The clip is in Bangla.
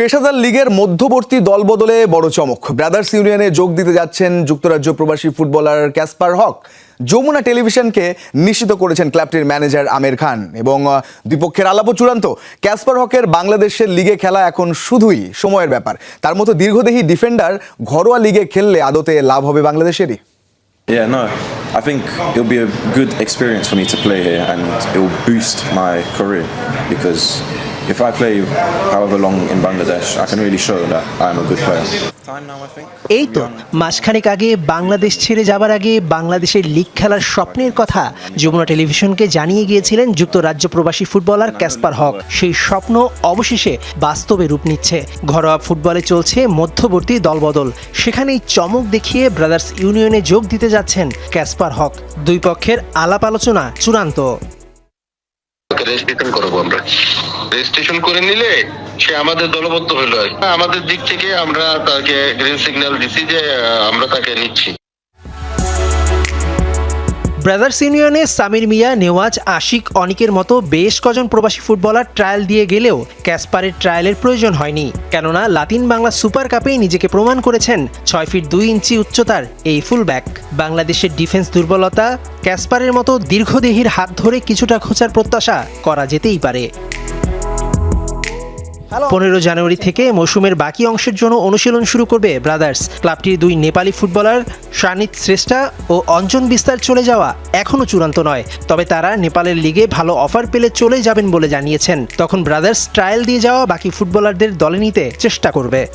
পেশাদার লিগের মধ্যবর্তী দলবদলে বড় চমক। ব্রাদার্স ইউনিয়নে যোগ দিতে যাচ্ছেন যুক্তরাজ্য প্রবাসী ফুটবলার ক্যাসপার হক। যমুনা টেলিভিশনকে নিশ্চিত করেছেন ক্লাবটির ম্যানেজার আমির খান এবং দ্বিপক্ষের আলাপও চূড়ান্ত। ক্যাসপার হকের বাংলাদেশের লিগে খেলা এখন শুধুই সময়ের ব্যাপার। তার মতো দীর্ঘদেহী ডিফেন্ডার ঘরোয়া লিগে খেললে আদতে লাভ হবে বাংলাদেশেরই। Yeah, no. I think it'll be a good experience for me to play here and it will boost my career because if I play however long in Bangladesh, I can really show that I'm a good player. এই তো মাসখানেক আগে বাংলাদেশ ছেড়ে যাবার আগে বাংলাদেশের লিগ খেলার স্বপ্নের কথা যমুনা টেলিভিশনকে জানিয়ে গিয়েছিলেন যুক্তরাজ্য প্রবাসী ফুটবলার ক্যাসপার হক। সেই স্বপ্ন অবশেষে বাস্তবে রূপ নিচ্ছে। ঘরোয়া ফুটবলে চলছে মধ্যবর্তী দলবদল। সেখানেই চমক দেখিয়ে ব্রাদার্স ইউনিয়নে যোগ দিতে যাচ্ছেন ক্যাসপার হক। দুই পক্ষের আলাপ আলোচনা চূড়ান্ত। তাকে রেজিস্ট্রেশন করব আমরা রেজিস্ট্রেশন করে নিলে সে আমাদের দলবদ্ধ হলো আর। আমাদের দিক থেকে আমরা তাকে গ্রিন সিগন্যাল দিছি যে আমরা তাকে নিচ্ছি ব্রাদার্স ইউনিয়নে সামির মিয়া নেওয়াজ আশিক অনিকের মতো বেশ কজন প্রবাসী ফুটবলার ট্রায়াল দিয়ে গেলেও ক্যাসপারের ট্রায়ালের প্রয়োজন হয়নি। কেননা লাতিন বাংলা সুপার কাপেই নিজেকে প্রমাণ করেছেন ছয় ফিট দুই ইঞ্চি উচ্চতার এই ফুলব্যাক বাংলাদেশের ডিফেন্স দুর্বলতা ক্যাসপারের মতো দীর্ঘদেহীর হাত ধরে কিছুটা খোঁচার প্রত্যাশা করা যেতেই পারে। পনেরো জানুয়ারি থেকে মৌসুমের বাকি অংশের জন্য অনুশীলন শুরু করবে ব্রাদার্স। ক্লাবটির দুই নেপালি ফুটবলার শানিত শ্রেষ্ঠা ও অঞ্জন বিস্তার চলে যাওয়া এখনও চূড়ান্ত নয়। তবে তারা নেপালের লিগে ভালো অফার পেলে চলে যাবেন বলে জানিয়েছেন। তখন ব্রাদার্স ট্রায়াল দিয়ে যাওয়া বাকি ফুটবলারদের দলে নিতে চেষ্টা করবে।